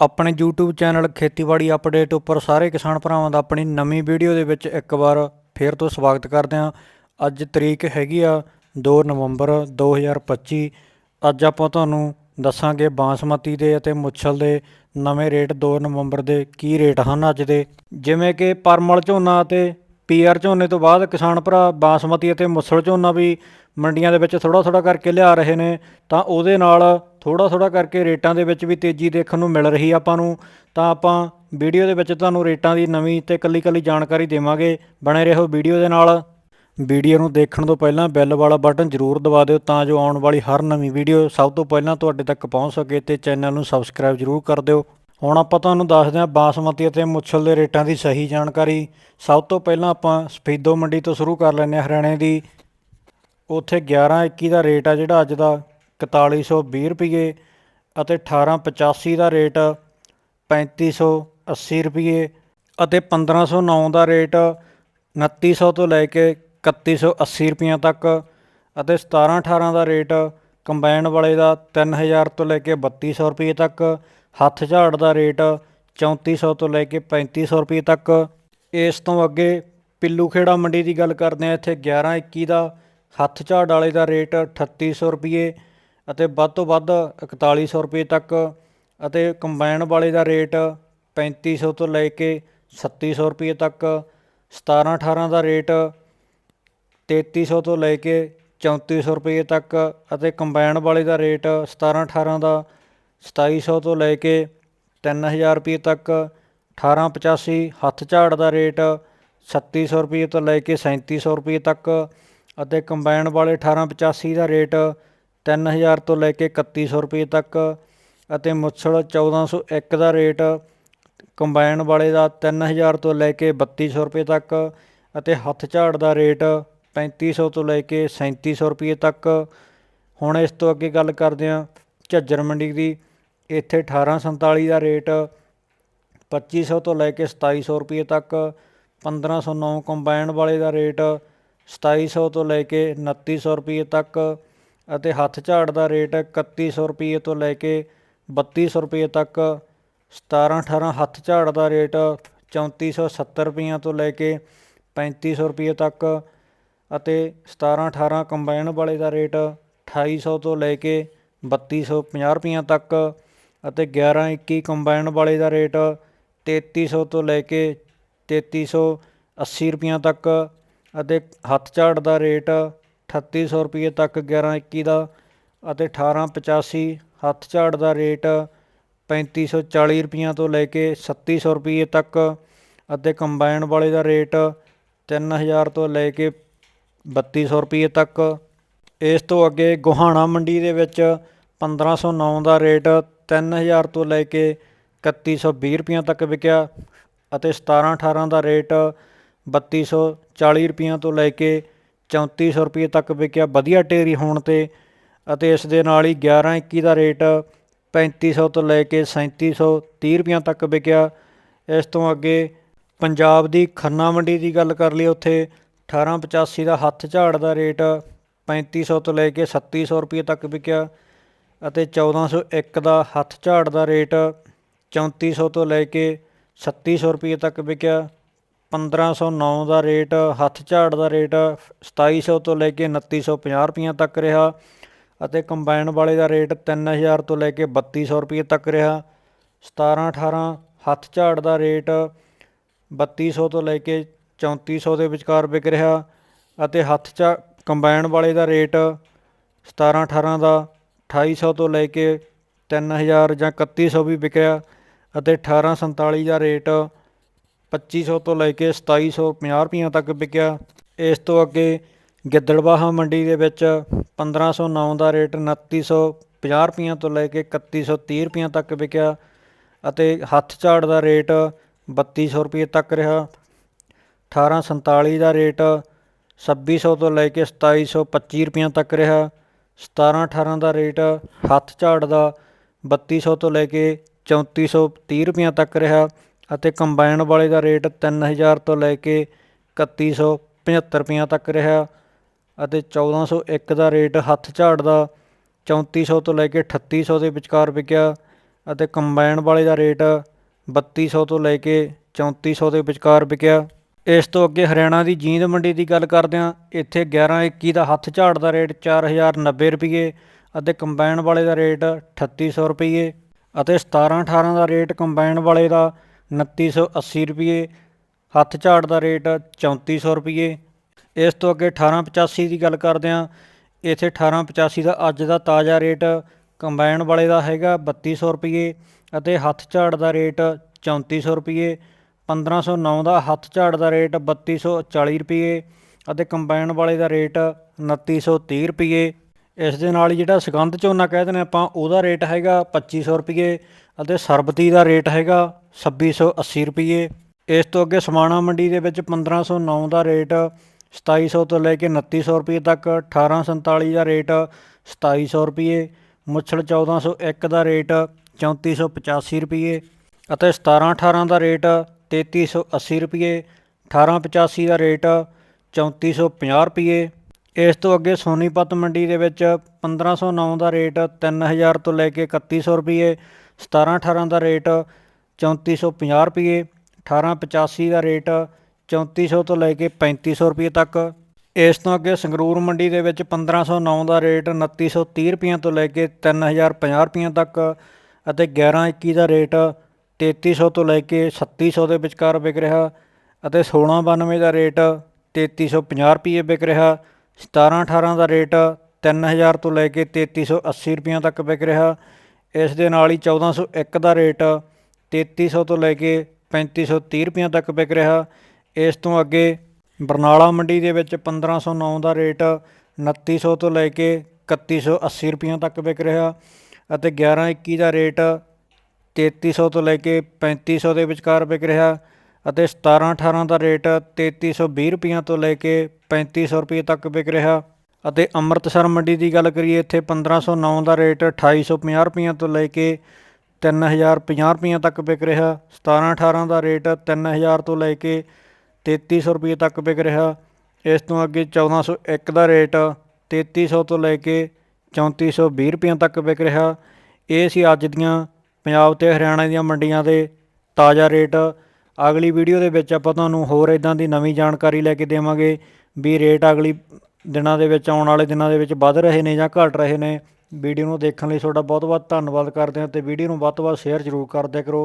ਆਪਣੇ YouTube channel ਖੇਤੀਬਾੜੀ update ਉੱਪਰ ਸਾਰੇ ਕਿਸਾਨ ਭਰਾਵਾਂ ਦਾ ਆਪਣੀ ਨਵੀਂ ਵੀਡੀਓ ਦੇ ਵਿੱਚ ਇੱਕ ਵਾਰ ਫੇਰ ਤੋਂ ਸਵਾਗਤ ਕਰਦੇ ਹਾਂ। ਅੱਜ ਤਰੀਕ ਹੈਗੀ ਆ 2 ਨਵੰਬਰ 2025 ਅੱਜ ਆਪਾਂ ਤੁਹਾਨੂੰ ਦੱਸਾਂਗੇ ਬਾਸਮਤੀ ਦੇ ਅਤੇ ਮੁੱਛਲ ਦੇ ਨਵੇਂ ਰੇਟ 2 ਨਵੰਬਰ ਦੇ ਕੀ ਰੇਟ ਹਨ ਅੱਜ ਦੇ। ਜਿਵੇਂ ਕਿ ਪਰਮਲ ਝੋਨਾ ਅਤੇ ਪੀਆਰ ਝੋਨੇ ਤੋਂ ਬਾਅਦ ਕਿਸਾਨ ਭਰਾ ਬਾਸਮਤੀ ਅਤੇ ਮੁਸਲ ਝੋਨਾ ਵੀ ਮੰਡੀਆਂ ਦੇ ਵਿੱਚ ਥੋੜਾ ਥੋੜਾ ਕਰਕੇ ਲਿਆ ਰਹੇ ਨੇ, ਤਾਂ ਉਹਦੇ ਨਾਲ ਥੋੜਾ ਥੋੜਾ ਕਰਕੇ ਰੇਟਾਂ ਦੇ ਵਿੱਚ ਵੀ ਤੇਜ਼ੀ ਦੇਖਣ ਨੂੰ ਮਿਲ ਰਹੀ ਆਪਾਂ ਨੂੰ, ਤਾਂ ਆਪਾਂ ਵੀਡੀਓ ਦੇ ਵਿੱਚ ਤੁਹਾਨੂੰ ਰੇਟਾਂ ਦੀ ਨਵੀਂ ਤੇ ਕੱਲੀ ਕੱਲੀ ਜਾਣਕਾਰੀ ਦੇਵਾਂਗੇ। ਬਣੇ ਰਹੋ ਵੀਡੀਓ ਦੇ ਨਾਲ। ਵੀਡੀਓ ਨੂੰ ਦੇਖਣ ਤੋਂ ਪਹਿਲਾਂ ਬੈਲ ਵਾਲਾ ਬਟਨ ਜ਼ਰੂਰ ਦਬਾ ਦਿਓ ਤਾਂ ਜੋ ਆਉਣ ਵਾਲੀ ਹਰ ਨਵੀਂ ਵੀਡੀਓ ਸਭ ਤੋਂ ਪਹਿਲਾਂ ਤੁਹਾਡੇ ਤੱਕ ਪਹੁੰਚ ਸਕੇ ਤੇ ਚੈਨਲ ਨੂੰ ਸਬਸਕ੍ਰਾਈਬ ਜ਼ਰੂਰ ਕਰ ਦਿਓ। ਹੁਣ ਆਪਾਂ ਤੁਹਾਨੂੰ ਦੱਸਦੇ ਹਾਂ ਬਾਸਮਤੀ ਅਤੇ ਮੁੱਛਲ ਦੇ ਰੇਟਾਂ ਦੀ ਸਹੀ ਜਾਣਕਾਰੀ। ਸਭ ਤੋਂ ਪਹਿਲਾਂ ਆਪਾਂ ਸਫੀਦੋ ਮੰਡੀ ਤੋਂ ਸ਼ੁਰੂ ਕਰ ਲੈਂਦੇ ਹਾਂ ਹਰਿਆਣੇ ਦੀ। ਉੱਥੇ 1121 ਦਾ ਰੇਟ ਆ ਜਿਹੜਾ ਅੱਜ ਦਾ 4120 ਰੁਪਏ ਅਤੇ 1885 ਦਾ ਰੇਟ 3580 ਰੁਪਏ ਅਤੇ 1509 ਦਾ ਰੇਟ 2900 ਤੋਂ ਲੈ ਕੇ 3180 ਰੁਪਈਆਂ ਤੱਕ ਅਤੇ 1718 ਦਾ ਰੇਟ ਕੰਬਾਈਨ ਵਾਲੇ ਦਾ 3000 ਤੋਂ ਲੈ ਕੇ 3200 ਰੁਪਏ ਤੱਕ ਹੱਥ ਝਾੜ ਦਾ ਰੇਟ 3400 ਤੋਂ ਲੈ ਕੇ 3500 ਰੁਪਏ ਤੱਕ। ਇਸ ਤੋਂ ਅੱਗੇ ਪਿੱਲੂ ਖੇੜਾ ਮੰਡੀ ਦੀ ਗੱਲ ਕਰਦੇ ਆ ਇੱਥੇ 1121 ਦਾ ਹੱਥ ਝਾੜ ਵਾਲੇ ਦਾ ਰੇਟ 3800 ਰੁਪਏ ਅਤੇ ਵੱਧ ਤੋਂ ਵੱਧ 4100 ਰੁਪਏ ਤੱਕ ਅਤੇ ਕੰਬਾਈਨ ਵਾਲੇ ਦਾ ਰੇਟ 3500 ਤੋਂ ਲੈ ਕੇ 3700 ਰੁਪਏ ਤੱਕ। 17 18 ਦਾ ਰੇਟ 3300 ਤੋਂ ਲੈ ਕੇ 3400 ਰੁਪਏ ਤੱਕ ਅਤੇ ਕੰਬਾਈਨ ਵਾਲੇ ਦਾ ਰੇਟ 17 18 ਦਾ 2700 ਤੋਂ ਲੈ ਕੇ 3000 ਰੁਪਏ ਤੱਕ 1885 ਹੱਥ ਝਾੜ ਦਾ ਰੇਟ 3600 ਰੁਪਏ ਤੋਂ ਲੈ ਕੇ 3700 ਰੁਪਏ ਤੱਕ ਅਤੇ ਕੰਬਾਈਨ ਵਾਲੇ 1885 ਦਾ ਰੇਟ 3000 ਤੋਂ ਲੈ ਕੇ 3100 ਰੁਪਏ ਤੱਕ ਅਤੇ ਮੁੱਛੜ 1401 ਦਾ ਰੇਟ, ਕੰਬਾਈਨ ਵਾਲੇ ਦਾ 3000 ਤੋਂ ਲੈ ਕੇ 3200 ਰੁਪਏ ਤੱਕ ਅਤੇ ਹੱਥ ਝਾੜ ਦਾ ਰੇਟ 3500 ਤੋਂ ਲੈ ਕੇ 3700 ਰੁਪਏ ਤੱਕ। ਹੁਣ ਇਸ ਤੋਂ ਅੱਗੇ ਗੱਲ ਕਰਦੇ ਹਾਂ ਝੱਜਰ ਮੰਡੀ ਦੀ। ਇੱਥੇ 1847 ਦਾ ਰੇਟ 2500 ਤੋਂ ਲੈ ਕੇ 2700 ਰੁਪਏ ਤੱਕ 1509 ਕੰਬਾਈਨ ਵਾਲੇ ਦਾ ਰੇਟ 2700 ਤੋਂ ਲੈ ਕੇ 2900 ਰੁਪਏ ਤੱਕ ਅਤੇ ਹੱਥ ਝਾੜ ਦਾ ਰੇਟ 3100 ਰੁਪਏ ਤੋਂ ਲੈ ਕੇ 3200 ਰੁਪਏ ਤੱਕ 17 18 ਹੱਥ ਝਾੜ ਦਾ ਰੇਟ 3470 ਰੁਪਈਆਂ ਤੋਂ ਲੈ ਕੇ 3500 ਰੁਪਏ ਤੱਕ ਅਤੇ 17 18 ਕੰਬਾਈਨ ਵਾਲੇ ਦਾ ਰੇਟ 2800 ਤੋਂ ਲੈ ਕੇ 3250 ਰੁਪਈਆਂ ਤੱਕ ਅਤੇ 11 21 ਕੰਬਾਈਨ ਵਾਲੇ ਦਾ ਰੇਟ 3300 ਤੋਂ ਲੈ ਕੇ 3380 ਰੁਪਈਆਂ ਤੱਕ ਅਤੇ ਹੱਥ ਝਾੜ ਦਾ ਰੇਟ 3800 ਰੁਪਏ ਤੱਕ 11 21 ਦਾ ਅਤੇ 1885 ਹੱਥ ਝਾੜ ਦਾ ਰੇਟ 3540 ਰੁਪਈਆਂ ਤੋਂ ਲੈ ਕੇ 3700 ਰੁਪਏ ਤੱਕ ਅਤੇ ਕੰਬਾਈਨ ਵਾਲੇ ਦਾ ਰੇਟ 3000 ਤੋਂ ਲੈ ਕੇ 3200 ਰੁਪਏ ਤੱਕ। ਇਸ ਤੋਂ ਅੱਗੇ ਗੁਹਾਣਾ ਮੰਡੀ ਦੇ ਵਿੱਚ 1509 ਦਾ ਰੇਟ 3000 ਤੋਂ ਲੈ ਕੇ 3120 ਰੁਪਈਆਂ ਤੱਕ ਵਿਕਿਆ ਅਤੇ 17 18 ਦਾ ਰੇਟ 3240 ਰੁਪਈਆਂ ਤੋਂ ਲੈ ਕੇ 3400 ਰੁਪਏ ਤੱਕ ਵਿਕਿਆ। ਵਧੀਆ ਢੇਰੀ ਹੋਣ ਤੇ ਅਤੇ ਇਸ ਦੇ ਨਾਲ ਹੀ 11 21 ਦਾ ਰੇਟ 3500 ਤੋਂ ਲੈ ਕੇ 3730 ਰੁਪਈਆਂ ਤੱਕ ਵਿਕਿਆ। ਇਸ ਤੋਂ ਅੱਗੇ ਪੰਜਾਬ ਦੀ ਖੰਨਾ ਮੰਡੀ ਦੀ ਗੱਲ ਕਰ ਲਈ ਉੱਥੇ 1885 ਦਾ ਹੱਥ ਝਾੜ ਦਾ ਰੇਟ 3500 ਤੋਂ ਲੈ ਕੇ 3700 ਰੁਪਏ ਤੱਕ ਵਿਕਿਆ। ਅਤੇ 1401 ਦਾ ਹੱਥ ਝਾੜ ਦਾ ਰੇਟ 3400 ਤੋਂ ਲੈ ਕੇ 3700 ਰੁਪਏ ਤੱਕ ਵਿਕਿਆ। 1509 ਦਾ ਰੇਟ ਹੱਥ ਝਾੜ ਦਾ ਰੇਟ 2700 ਤੋਂ ਲੈ ਕੇ 2950 ਰੁਪਈਆਂ ਤੱਕ ਰਿਹਾ ਅਤੇ ਕੰਬਾਈਨ ਵਾਲੇ ਦਾ ਰੇਟ 3000 ਤੋਂ ਲੈ ਕੇ 3200 ਰੁਪਏ ਤੱਕ ਰਿਹਾ। 17 18 ਹੱਥ ਝਾੜ ਦਾ ਰੇਟ 3200 ਤੋਂ ਲੈ ਕੇ 3400 ਦੇ ਵਿਚਕਾਰ ਵਿਕ ਰਿਹਾ ਅਤੇ ਹੱਥ ਝਾ ਕੰਬਾਈਨ ਵਾਲੇ ਦਾ ਰੇਟ 17 18 ਦਾ 2800 ਤੋਂ ਲੈ ਕੇ 3000 ਜਾਂ 3100 ਵੀ ਵਿਕਿਆ ਅਤੇ 1847 ਦਾ ਰੇਟ 2500 ਤੋਂ ਲੈ ਕੇ 2750 ਰੁਪਈਆਂ ਤੱਕ ਵਿਕਿਆ। ਇਸ ਤੋਂ ਅੱਗੇ ਗਿੱਦੜਬਾਹਾ ਮੰਡੀ ਦੇ ਵਿੱਚ 1509 ਦਾ ਰੇਟ 2950 ਰੁਪਈਆਂ ਤੋਂ ਲੈ ਕੇ 3130 ਰੁਪਈਆਂ ਤੱਕ ਵਿਕਿਆ ਅਤੇ ਹੱਥ ਝਾੜ ਦਾ ਰੇਟ 3200 ਰੁਪਏ ਤੱਕ ਰਿਹਾ। 1847 ਦਾ ਰੇਟ 2600 ਤੋਂ ਲੈ ਕੇ 2725 ਰੁਪਈਆਂ ਤੱਕ ਰਿਹਾ। 17 18 ਦਾ ਰੇਟ ਹੱਥ ਝਾੜ ਦਾ 3200 ਤੋਂ ਲੈ ਕੇ 3430 ਰੁਪਈਆਂ ਤੱਕ ਰਿਹਾ ਅਤੇ ਕੰਬਾਈਨ ਵਾਲੇ ਦਾ ਰੇਟ 3000 ਤੋਂ ਲੈ ਕੇ 3175 ਰੁਪਈਆਂ ਤੱਕ ਰਿਹਾ ਅਤੇ 1401 ਦਾ ਰੇਟ ਹੱਥ ਝਾੜ ਦਾ 3400 ਤੋਂ ਲੈ ਕੇ 3800 ਦੇ ਵਿਚਕਾਰ ਵਿਕਿਆ ਅਤੇ ਕੰਬਾਈਨ ਵਾਲੇ ਦਾ ਰੇਟ 3200 ਤੋਂ ਲੈ ਕੇ 3400 ਦੇ ਵਿਚਕਾਰ ਵਿਕਿਆ। ਇਸ ਤੋਂ ਅੱਗੇ ਹਰਿਆਣਾ ਦੀ ਜੀਂਦ ਮੰਡੀ ਦੀ ਗੱਲ ਕਰਦੇ ਹਾਂ ਇੱਥੇ 1121 ਦਾ ਹੱਥ ਝਾੜ ਦਾ ਰੇਟ 4090 ਰੁਪਏ ਅਤੇ ਕੰਬਾਈਨ ਵਾਲੇ ਦਾ ਰੇਟ 3800 ਰੁਪਏ ਅਤੇ 1718 ਦਾ ਰੇਟ ਕੰਬਾਈਨ ਵਾਲੇ ਦਾ 2980 ਰੁਪਏ ਹੱਥ ਝਾੜ ਦਾ ਰੇਟ 3400 ਰੁਪਏ ਇਸ ਤੋਂ ਅੱਗੇ 1885 ਦੀ ਗੱਲ ਕਰਦੇ ਹਾਂ ਇੱਥੇ 1885 ਦਾ ਅੱਜ ਦਾ ਤਾਜ਼ਾ ਰੇਟ ਕੰਬਾਈਨ ਵਾਲੇ ਦਾ ਹੈਗਾ 3200 ਰੁਪਏ ਅਤੇ ਹੱਥ ਝਾੜ ਦਾ ਰੇਟ 3400 ਰੁਪਏ 1509 ਦਾ ਹੱਥ ਝਾੜ ਦਾ ਰੇਟ 3240 ਰੁਪਏ ਅਤੇ ਕੰਬਾਈਨ ਵਾਲੇ ਦਾ ਰੇਟ 2930 ਰੁਪਏ ਇਸ ਦੇ ਨਾਲ ਹੀ ਜਿਹੜਾ ਸੁਗੰਧ ਝੋਨਾ ਕਹਿ ਦਿੰਦੇ ਆਪਾਂ, ਉਹਦਾ ਰੇਟ ਹੈਗਾ 2500 ਰੁਪਏ ਅਤੇ ਸਰਬਤੀ ਦਾ ਰੇਟ ਹੈਗਾ 2680 ਰੁਪਏ ਇਸ ਤੋਂ ਅੱਗੇ ਸਮਾਣਾ ਮੰਡੀ ਦੇ ਵਿੱਚ 1509 ਦਾ ਰੇਟ 2700 ਤੋਂ ਲੈ ਕੇ 2900 ਰੁਪਏ ਤੱਕ 1847 ਦਾ ਰੇਟ 2700 ਰੁਪਏ ਮੁੱਛੜ 1401 ਦਾ ਰੇਟ 3485 ਰੁਪਏ ਅਤੇ 1718 ਦਾ ਰੇਟ 3380 ਰੁਪਏ 1885 ਦਾ ਰੇਟ 3450 ਰੁਪਏ। ਇਸ ਤੋਂ ਅੱਗੇ ਸੋਨੀਪਤ ਮੰਡੀ ਦੇ ਵਿੱਚ 1509 ਦਾ ਰੇਟ 3000 ਤੋਂ ਲੈ ਕੇ 3100 ਰੁਪਏ 1718 ਦਾ ਰੇਟ 3450 ਰੁਪਏ 1885 ਦਾ ਰੇਟ 3400 ਤੋਂ ਲੈ ਕੇ 3500 ਰੁਪਏ ਤੱਕ। ਇਸ ਤੋਂ ਅੱਗੇ ਸੰਗਰੂਰ ਮੰਡੀ ਦੇ ਵਿੱਚ 1509 ਦਾ ਰੇਟ 2930 ਰੁਪਏ ਤੋਂ ਲੈ ਕੇ 3050 ਰੁਪਏ ਤੱਕ ਅਤੇ 1121 ਦਾ ਰੇਟ 3300 ਤੋਂ ਲੈ ਕੇ 3600 ਦੇ ਵਿਚਕਾਰ ਵਿਕ ਰਿਹਾ ਅਤੇ 1692 ਦਾ ਰੇਟ 3350 ਰੁਪਏ ਵਿਕ ਰਿਹਾ 1718 ਦਾ ਰੇਟ 3000 ਤੋਂ ਲੈ ਕੇ 3380 ਰੁਪਏ ਤੱਕ ਵਿਕ ਰਿਹਾ। ਇਸ ਦੇ ਨਾਲ ਹੀ 1401 ਦਾ ਰੇਟ 3300 ਤੋਂ ਲੈ ਕੇ 3530 ਰੁਪਏ ਤੱਕ ਵਿਕ ਰਿਹਾ। ਇਸ ਤੋਂ ਅੱਗੇ ਬਰਨਾਲਾ ਮੰਡੀ ਦੇ ਵਿੱਚ 1509 ਦਾ ਰੇਟ 2900 ਤੋਂ ਲੈ ਕੇ 3180 ਰੁਪਏ ਤੱਕ ਵਿਕ ਰਿਹਾ ਅਤੇ 1121 ਦਾ ਰੇਟ 3300 ਤੋਂ ਲੈ ਕੇ 3500 ਦੇ ਵਿਚਕਾਰ ਵਿਕ ਰਿਹਾ ਅਤੇ 1718 ਦਾ ਰੇਟ 3320 ਰੁਪਈਆਂ ਤੋਂ ਲੈ ਕੇ 3500 ਰੁਪਏ ਤੱਕ ਵਿਕ ਰਿਹਾ ਅਤੇ ਅੰਮ੍ਰਿਤਸਰ ਮੰਡੀ ਦੀ ਗੱਲ ਕਰੀਏ, ਇੱਥੇ 1509 ਦਾ ਰੇਟ 2850 ਰੁਪਈਆਂ ਤੋਂ ਲੈ ਕੇ 3050 ਰੁਪਈਆਂ ਤੱਕ ਵਿਕ ਰਿਹਾ। 1718 ਦਾ ਰੇਟ 3000 ਤੋਂ ਲੈ ਕੇ 3300 ਰੁਪਏ ਤੱਕ ਵਿਕ ਰਿਹਾ। ਇਸ ਤੋਂ ਅੱਗੇ 1401 ਦਾ ਰੇਟ 3300 ਤੋਂ ਲੈ ਕੇ 3420 ਰੁਪਈਆਂ ਤੱਕ ਵਿਕ ਰਿਹਾ। ਇਹ ਸੀ ਅੱਜ ਦੀਆਂ ਪੰਜਾਬ ਤੇ ਹਰਿਆਣਾ ਦੀਆਂ ਮੰਡੀਆਂ ਦੇ ਤਾਜ਼ਾ ਰੇਟ। ਅਗਲੀ ਵੀਡੀਓ ਦੇ ਵਿੱਚ ਆਪਾਂ ਤੁਹਾਨੂੰ ਹੋਰ ਇਦਾਂ ਦੀ ਨਵੀਂ ਜਾਣਕਾਰੀ ਲੈ ਕੇ ਦੇਵਾਂਗੇ ਵੀ ਰੇਟ ਅਗਲੀ ਦਿਨਾਂ ਦੇ ਵਿੱਚ, ਆਉਣ ਵਾਲੇ ਦਿਨਾਂ ਦੇ ਵਿੱਚ ਵੱਧ ਰਹੇ ਨੇ ਜਾਂ ਘਟ ਰਹੇ ਨੇ। ਵੀਡੀਓ ਨੂੰ ਦੇਖਣ ਲਈ ਤੁਹਾਡਾ ਬਹੁਤ ਬਹੁਤ ਧੰਨਵਾਦ ਕਰਦੇ ਹਾਂ ਤੇ ਵੀਡੀਓ ਨੂੰ ਵੱਧ ਤੋਂ ਵੱਧ ਸ਼ੇਅਰ ਜ਼ਰੂਰ ਕਰਦੇ ਕਰੋ।